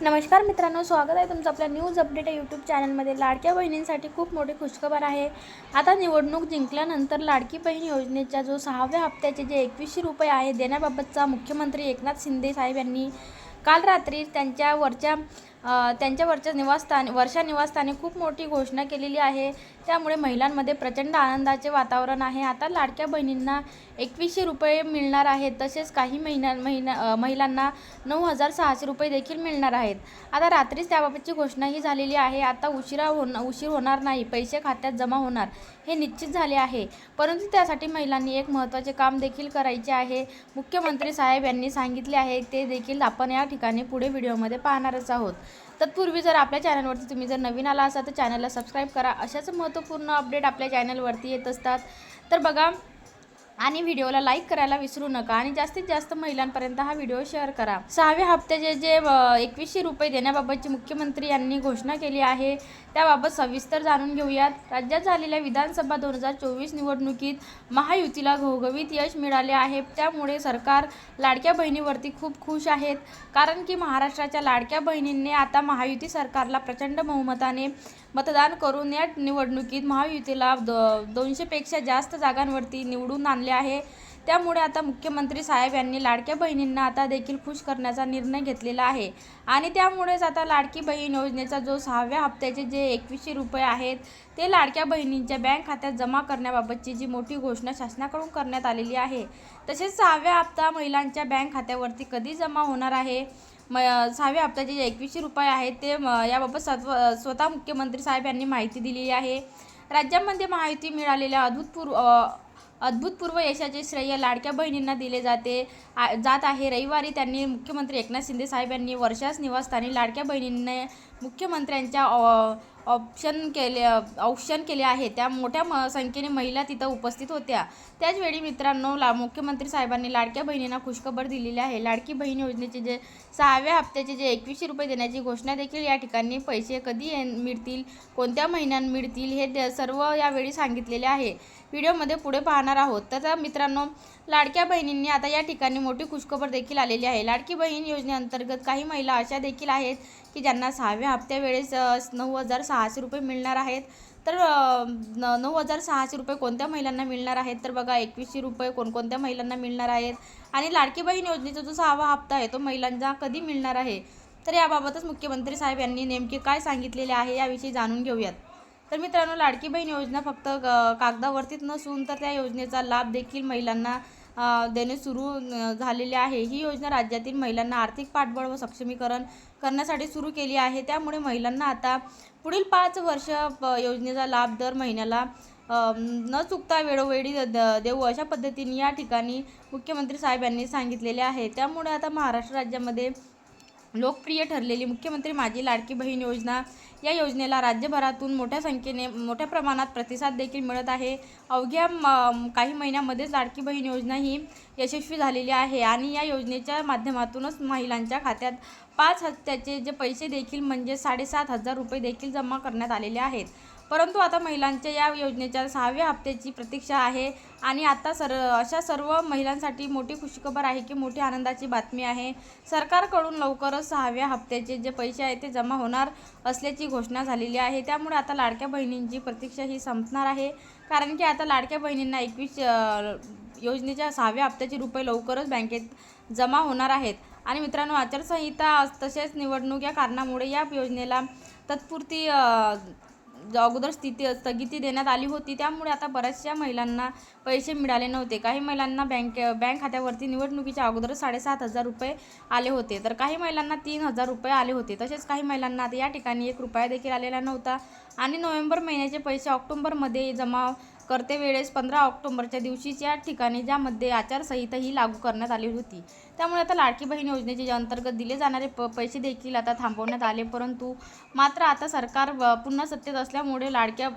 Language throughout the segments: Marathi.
नमस्कार मित्रांनो स्वागत आहे तुमचं आपल्या न्यूज अपडेट या यूट्यूब चॅनलमध्ये लाडक्या बहिणींसाठी खूप मोठी खुशखबर आहे. आता निवडणूक जिंकल्यानंतर लाडकी बहीण योजनेच्या जो सहाव्या हप्त्याचे जे एकवीसशे रुपये आहे देण्याबाबतचा मुख्यमंत्री एकनाथ शिंदे साहेब यांनी काल रात्री त्यांच्या वरच्या त्यांच्यावरच्या त्यांच्या वरच्या निवासस्थान वर्षा निवासस्थानी खूप मोठी घोषणा केलेली आहे. त्यामुळे महिलांमध्ये प्रचंड आनंदाचे वातावरण आहे. आता लाडक्या बहिणींना एकवीसशे रुपये मिळणार आहेत. तसेच काही महिन्या महिना महिलांना नऊ हजार सहाशे रुपये देखील मिळणार आहेत. आता रात्रीच त्याबाबतची घोषणाही झालेली आहे. आता उशिरा होण उशीर होणार नाही. पैसे खात्यात जमा होणार हे निश्चित झाले आहे. परंतु त्यासाठी महिलांनी एक महत्त्वाचे काम देखील करायचे आहे. मुख्यमंत्री साहेब यांनी सांगितले आहे. ते देखील आपण या ठिकाणी पुढे व्हिडिओमध्ये पाहणारच आहोत. तत्पूर्वी जर आपल्या चॅनलवरती तुम्ही जर नवीन आला असाल तर चॅनलला सबस्क्राईब करा. अशाच महत्त्वपूर्ण अपडेट आपल्या चॅनलवरती येत असतात. तर बघा आणि व्हिडिओला लाईक करायला विसरू नका आणि जास्तीत जास्त महिलांपर्यंत हा व्हिडिओ शेअर करा. सहाव्या हप्त्याचे जे एकवीसशे रुपये देण्याबाबतची मुख्यमंत्री यांनी घोषणा केली आहे त्याबाबत सविस्तर जाणून घेऊयात. राज्यात झालेल्या विधानसभा दोन हजार चोवीस निवडणुकीत महायुतीला घवघवीत यश मिळाले आहे. त्यामुळे सरकार लाडक्या बहिणीवरती खूप खुश आहेत. कारण की महाराष्ट्राच्या लाडक्या बहिणींनी आता महायुती सरकारला प्रचंड बहुमताने मतदान करून या निवडणुकीत महायुतीला द दोनशेपेक्षा जास्त जागांवरती निवडून आणले आहे. त्यामुळे आता मुख्यमंत्री साहेब यांनी लाडक्या बहिणींना आता देखील खुश करण्याचा निर्णय घेतलेला आहे. आणि त्यामुळेच आता लाडकी बहीण योजनेचा जो सहाव्या हप्त्याचे जे एकवीसशे रुपये आहेत ते लाडक्या बहिणींच्या बँक खात्यात जमा करण्याबाबतची जी मोठी घोषणा शासनाकडून करण्यात आलेली आहे. तसेच सहाव्या हप्ता महिलांच्या बँक खात्यावरती कधी जमा होणार आहे? म सहाव्या हप्त्याचे जे एकवीसशे रुपये आहेत ते याबाबत सत्व स्वतः मुख्यमंत्री साहेब यांनी माहिती दिलेली आहे. राज्यामध्ये माहिती मिळालेल्या अभूतपूर्व अद्भुतपूर्व यशाचे श्रेय लाडक्या बहिणींना दिले जाते. आ- जात आहे. रविवारी त्यांनी मुख्यमंत्री एकनाथ शिंदे साहेब यांनी वर्षास निवासस्थानी लाडक्या बहिणींना मुख्यमंत्र्यांच्या ऑप्शन केले औक्षण केले आहे. त्या मोठ्या म संख्येने महिला तिथं उपस्थित होत्या. त्याचवेळी मित्रांनो ला मुख्यमंत्री साहेबांनी लाडक्या बहिणींना खुशखबर दिलेली आहे. लाडकी बहीण योजनेचे जे सहाव्या हप्त्याचे जे एकवीसशे रुपये देण्याची घोषणा देखील या ठिकाणी पैसे कधी ये- मिळतील कोणत्या महिन्यात मिळतील हे सर्व यावेळी सांगितलेले आहे. व्हिडिओमध्ये पुढे पाहणार आहोत. तर मित्रांनो लाडक्या बहिणींनी आता या ठिकाणी मोठी खुशखबर देखील आलेली आहे. लाडकी बहीण योजनेअंतर्गत काही महिला अशा देखील आहेत की ज्यांना सहाव्या हप्त्या वेळेस नऊ हजार सहाशे रुपये मिळणार आहेत. तर न नऊ हजार सहाशे रुपये कोणत्या महिलांना मिळणार आहेत? तर बघा एकवीसशे रुपये कोणकोणत्या महिलांना मिळणार आहेत? आणि लाडकी बहीण योजनेचा जो सहावा हप्ता आहे तो महिलांना कधी मिळणार आहे? तर याबाबतच मुख्यमंत्री साहेब यांनी नेमके काय सांगितलेले आहे याविषयी जाणून घेऊयात. तर मित्रांनो लाडकी बहीण योजना फक्त कागदावरतीच नसून तर त्या योजनेचा लाभ देखील महिलांना देणे सुरू झालेले आहे. ही योजना राज्यातील महिलांना आर्थिक पाठबळ व सक्षमीकरण करण्यासाठी सुरू केली आहे. त्यामुळे महिलांना आता पुढील पाच वर्ष प- योजनेचा लाभ दर महिन्याला न चुकता वेळोवेळी द- देऊ अशा पद्धतीने या ठिकाणी मुख्यमंत्री साहेब यांनी सांगितलेले आहे. त्यामुळे आता महाराष्ट्र राज्यामध्ये लोकप्रिय ठरलेली मुख्यमंत्री माझी लाडकी बहीण योजना. या योजनेला राज्यभरातून मोठ्या संख्येने मोठ्या प्रमाणात प्रतिसाद देखील मिळत आहे. अवघ्या म- काही महिन्यामध्येच लाडकी बहीण योजना ही यशस्वी झालेली आहे आणि या योजनेच्या माध्यमातूनच महिलांच्या खात्यात पाच हप्त्याचे जे पैसे देखील म्हणजे साडेसात हजार रुपये देखील जमा करण्यात आलेले आहेत. परंतु आता महिलांच्या या योजनेच्या सहाव्या हप्त्याची प्रतीक्षा आहे. आणि आता सर अशा सर्व महिलांसाठी मोठी खुशखबर आहे की मोठी आनंदाची बातमी आहे. सरकारकडून लवकरच सहाव्या हप्त्याचे जे पैसे आहेत ते जमा होणार असल्याची घोषणा झालेली आहे. त्यामुळे आता लाडक्या बहिणींची प्रतीक्षा ही संपणार आहे. कारण की आता लाडक्या बहिणींना एकवीस योजनेच्या सहाव्या हप्त्याचे रुपये लवकरच बँकेत जमा होणार आहेत. आणि मित्रांनो आचारसंहिता तसेच निवडणूक या कारणामुळे या योजनेला तत्पुरती अगोदर स्थिती स्थगिती देण्यात आली होती. त्यामुळे आता बऱ्याचशा महिलांना पैसे मिळाले नव्हते. काही महिलांना बँक बँक खात्यावरती निवडणुकीच्या अगोदर साडेसात हजार रुपये आले होते. तर काही महिलांना तीन हजार रुपये आले होते. तसेच काही महिलांना आता या ठिकाणी एक रुपया देखील आलेला नव्हता. आणि नोव्हेंबर महिन्याचे पैसे ऑक्टोबरमध्ये जमा करते वेळेस पंधरा ऑक्टोबरच्या दिवशीच या ठिकाणी ज्यामध्ये आचारसंहिता ही लागू करण्यात आली होती. त्यामुळे आता लाडकी बहीण योजनेचे जे अंतर्गत दिले जाणारे प पैसे देखील आता थांबवण्यात आले. परंतु मात्र आता सरकार व- पुन्हा सत्तेत असल्यामुळे लाडक्या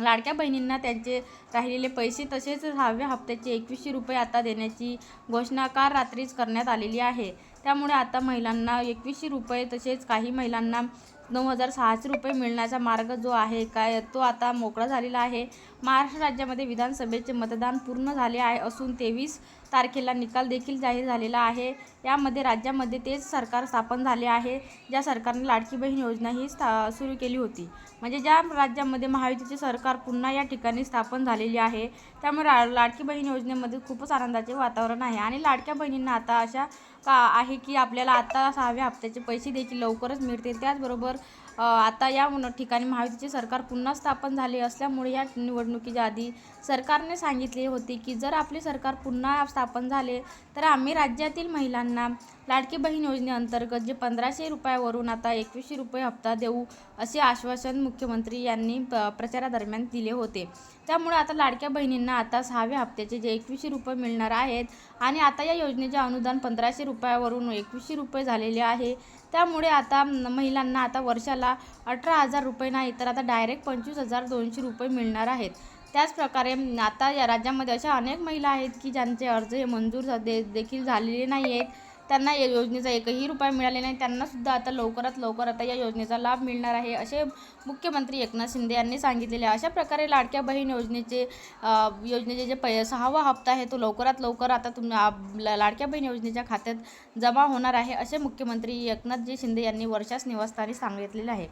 लाडक्या बहिणींना त्यांचे राहिलेले पैसे तसेच सहाव्या हप्त्याचे एकवीसशे रुपये आता देण्याची घोषणा काल रात्रीच करण्यात आलेली आहे. त्यामुळे आता महिलांना एकवीसशे रुपये तसेच काही महिलांना नऊ हजार सहाशे रुपये मिळण्याचा मार्ग जो आहे काय तो आता मोकळा झालेला आहे. महाराष्ट्र राज्यामध्ये विधानसभेचे मतदान पूर्ण झाले आहे असून तेवीस तारखेला निकाल देखील जाहीर झालेला आहे. यामध्ये राज्यामध्ये तेच सरकार स्थापन झाले आहे ज्या सरकारने लाडकी बहीण योजना ही स्था सुरू केली होती. म्हणजे ज्या राज्यामध्ये महायुतीचे सरकार पुन्हा या ठिकाणी स्थापन झालेली आहे त्यामुळे लाडकी बहीण योजनेमध्ये खूपच आनंदाचे वातावरण आहे. आणि लाडक्या बहिणींना आता अशा का आहे की आपल्याला आता सहाव्या हप्त्याचे पैसे देखील लवकरच मिळतील. त्याचबरोबर आता या ठिकाणी महायुतीचे सरकार पुन्हा स्थापन झाले असल्यामुळे या निवडणुकीच्या आधी सरकारने सांगितले होते की जर आपले सरकार पुन्हा स्थापन झाले तर आम्ही राज्यातील महिलांना लाडकी बहीण योजनेअंतर्गत जे पंधराशे रुपयावरून आता एकवीसशे रुपये हप्ता देऊ असे आश्वासन मुख्यमंत्री यांनी प- प्रचारादरम्यान दिले होते. त्यामुळे आता लाडक्या बहिणींना आता सहाव्या हप्त्याचे जे एकवीसशे रुपये मिळणार आहेत आणि आता या योजनेचे अनुदान पंधराशे रुपयावरून एकवीसशे रुपये झालेले आहे. त्यामुळे आता महिलांना आता वर्षाला अठरा हजार रुपये नाही तर आता डायरेक्ट पंचवीस हजार दोनशे रुपये मिळणार आहेत. त्याचप्रकारे आता या राज्यामध्ये अशा अनेक महिला आहेत की ज्यांचे अर्ज हे मंजूर झा- दे देखील झालेले नाही आहेत त्यांना या योजनेचा एकही रुपया मिळाले नाही. त्यांनासुद्धा आता लवकरात लवकर आता या योजनेचा लाभ मिळणार आहे असे मुख्यमंत्री एकनाथ शिंदे यांनी सांगितलेले अशा प्रकारे लाडक्या बहीण योजनेचे योजनेचे जे पै सहावा हप्ता आहे तो लवकरात लवकर आता तुम लाडक्या बहीण योजनेच्या खात्यात जमा होणार आहे असे मुख्यमंत्री एकनाथजी शिंदे यांनी वर्षास निवासस्थानी सांगितलेले आहे.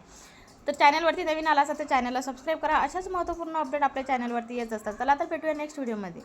तर चॅनलवरती नवीन आला असेल तर चॅनलला सबस्क्राईब करा. अशाच महत्त्वपूर्ण अपडेट आपल्या चॅनलवरती येत असतात. चला तर भेटूया नेक्स्ट व्हिडिओमध्ये